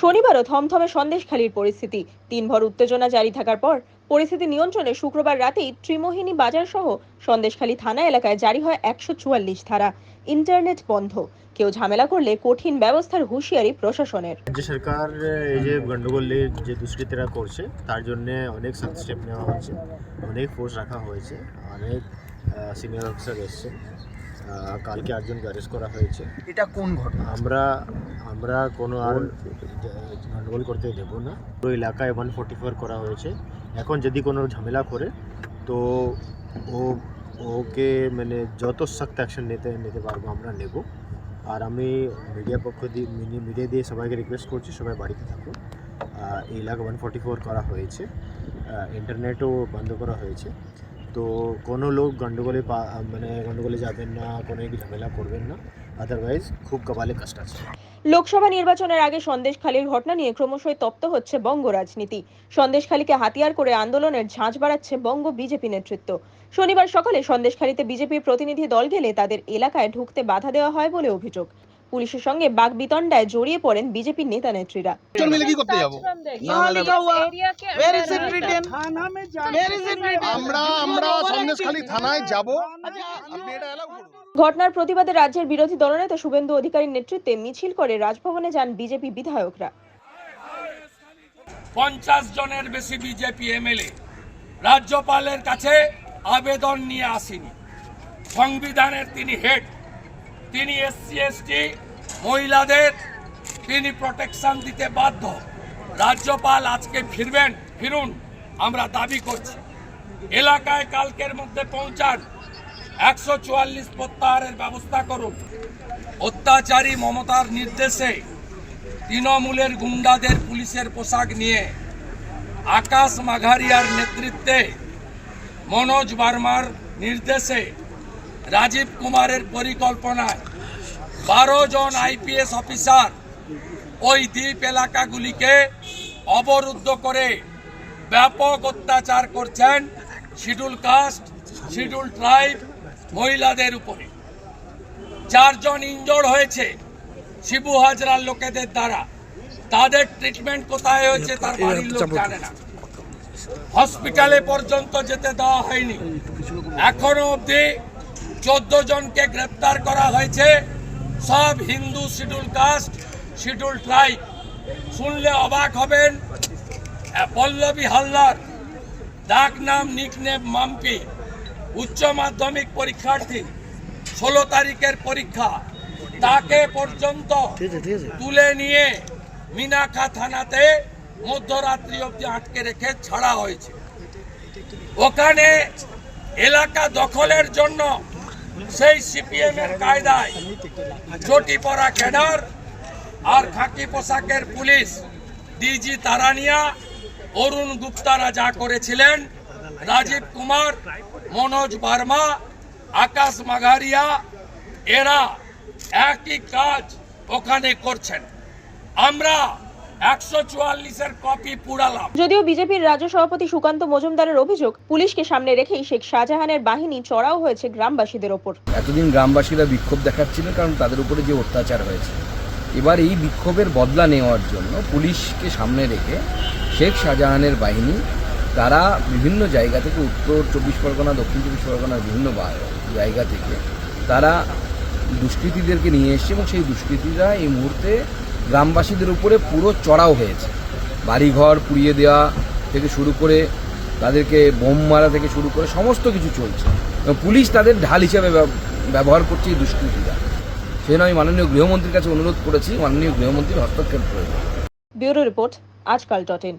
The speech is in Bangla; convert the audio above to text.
শনিবারও থমথমে সন্দেশখালির পরিস্থিতি। দিনভর উত্তেজনা জারি থাকার পর পরিস্থিতি নিয়ন্ত্রণে শুক্রবার রাতেই ত্রিমোহিনী বাজার সহ সন্দেশখালী থানা এলাকায় জারি হয় একশো চুয়াল্লিশ ধারা। ইন্টারনেট বন্ধ। কেউ ঝামেলা করলে কঠিন ব্যবস্থার হুঁশিয়ারি প্রশাসনের। রাজ্য সরকার এই যে গন্ডগোলে যে দুষ্কৃতীরা করছে তার জন্য অনেক সব স্টেপ নেওয়া হয়েছে অনেক ফোর্স রাখা হয়েছে অনেক সিনিয়র অফিসার এসছে কালকে একজনকে অ্যারেস্ট করা হয়েছে। এটা কোন ঘটনা? আমরা আমরা কোনো আর গন্ডগোল করতে দেবো না। পুরো এলাকায় ওয়ান ফোর্টি ফোর করা হয়েছে। এখন যদি কোনো ঝামেলা করে তো ও ওকে মানে যত সখ্ত অ্যাকশন নিতে নিতে পারব আমরা নেব। আর আমি মিডিয়া পক্ষ দিয়ে মিডিয়া দিয়ে সবাইকে রিকোয়েস্ট করছি, সবাই বাড়িতে থাকুন। এই এলাকা ওয়ান ফোর্টি ফোর করা হয়েছে। ইন্টারনেটও বন্ধ করা হয়েছে। তো কোনো লোক গন্ডগোলে পা মানে গন্ডগোলে যাবেন না, কোনো ঝামেলা করবেন না। আদারওয়াইজ খুব কপালে কষ্ট আছে। লোকসভা নির্বাচনের আগে সন্দেশখালীর ঘটনা নিয়ে ক্রমশই তপ্ত হচ্ছে বঙ্গ রাজনীতি। সন্দেশখালীকে হাতিয়ার করে আন্দোলনের ঝাঁঝ বাড়াচ্ছে বঙ্গ বিজেপি নেতৃত্ব। শনিবার সকালে সন্দেশখালীতে বিজেপির প্রতিনিধি দল গেলে তাদের এলাকায় ঢুকতে বাধা দেওয়া হয় বলে অভিযোগ। পুলিশের সঙ্গে বাগবিতণ্ডায় জড়িয়ে পড়েন বিজেপির নেতা নেত্রীরা। দুজন মিলে কি করতে যাব? আমরা আমরা থানায় যাব। আপনি এটা অ্যালাউ করুন। ঘটনার প্রতিবাদে রাজ্যের বিরোধী দলনেতা শুভেন্দু অধিকারীর নেতৃত্বে মিছিল করে রাজভবনে যান বিজেপি বিধায়করা। পঞ্চাশ জনের বেশি বিজেপি এমএলএ। রাজ্যপালের কাছে আবেদন নিয়ে আসেনি। সংবিধানের তিনি হেড। তিনি এসসি, এসটি, মহিলাদের তিনি প্রোটেকশন দিতে বাধ্য। রাজ্যপাল আজকে ফিরবেন, ফিরুন, আমরা দাবি করছি। এলাকায় কালকের মধ্যে পৌঁছান, একশো চুয়াল্লিশ প্রত্যাহারের ব্যবস্থা করুন। অত্যাচারী মমতার নির্দেশে তৃণমূলের গুন্ডাদের পুলিশের পোশাক নিয়ে আকাশ মাঘারিয়ার নেতৃত্বে মনোজ বার্মার নির্দেশে রাজীব কুমারের পরিকল্পনায় বারো জন আইপিএস অফিসার ওই দ্বীপ এলাকাগুলিকে অবরুদ্ধ করে ব্যাপক অত্যাচার করছেন শিডিউল কাস্ট শিডিউল ট্রাইব মহিলাদের উপরে। চারজন ইনজোর্ড হয়েছে শিবু হাজরার লোকেদের দ্বারা। তাদের ট্রিটমেন্ট কোথায় হয়েছে তার বাড়ির লোক জানে না। হসপিটালে পর্যন্ত যেতে দেওয়া হয়নি। এখনও অবধি চোদ্দ জনকে গ্রেপ্তার করা হয়েছে। সব Hindu schedule caste, schedule tribe. শুনলে অবাক হবেন পল্লবী হালদার, ডাক নাম নিকনেম মাম্পি, উচ্চ মাধ্যমিক পরীক্ষার্থী, ষোলো তারিখের পরীক্ষা। তাকে পর্যন্ত তুলে নিয়ে মিনাখা থানাতে মধ্যরাত্রি অবধি আটকে রেখে ছাড়া হয়েছে। ওখানে এলাকা দখলের জন্য সেই সিপিএম এর কায়দায় চটি পরা ক্যাডার আর খাকি পোশাকের পুলিশ ডিজি তারানিয়া, অরুণ গুপ্তারা যা করেছিলেন, রাজীব কুমার, মনোজ বার্মা, আকাশ মাঘারিয়া, এরা একই কাজ ওখানে করছেন। আমরা একশো চুয়াল্লিশের কপি পুরালাম। যদিও বিজেপির রাজ্য সভাপতি সুকান্ত মজুমদারের অভিযোগ পুলিশকে সামনে রেখেই শেখ শাহজাহানের বাহিনী চড়াও হয়েছে গ্রামবাসীদের ওপর। এতদিন গ্রামবাসীরা বিক্ষোভ দেখাচ্ছিলেন কারণ তাদের উপরে যে অত্যাচার হয়েছে। এবার এই বিক্ষোভের বদলা নেওয়ার জন্য পুলিশকে সামনে রেখে শেখ শাহজাহানের বাহিনী তারা বিভিন্ন জায়গা থেকে উত্তর চব্বিশ পরগনা দক্ষিণ চব্বিশ পরগনার বিভিন্ন জায়গা থেকে তারা দুষ্কৃতীদেরকে নিয়ে এসছে এবং সেই দুষ্কৃতীরা এই মুহূর্তে গ্রামবাসীদের উপরে পুরো চড়াও হয়েছে। বাড়িঘর পুড়িয়ে দেওয়া থেকে শুরু করে তাদেরকে বোম মারা থেকে শুরু করে সমস্ত কিছু চলছে। পুলিশ তাদের ঢাল হিসাবে ব্যবহার করছে এই দুষ্কৃতিরা। সেই জন্য আমি মাননীয় গৃহমন্ত্রীর কাছে অনুরোধ করেছি, মাননীয় গৃহমন্ত্রীর হস্তক্ষেপ প্রয়োজন bureau report, Ajkal dot in.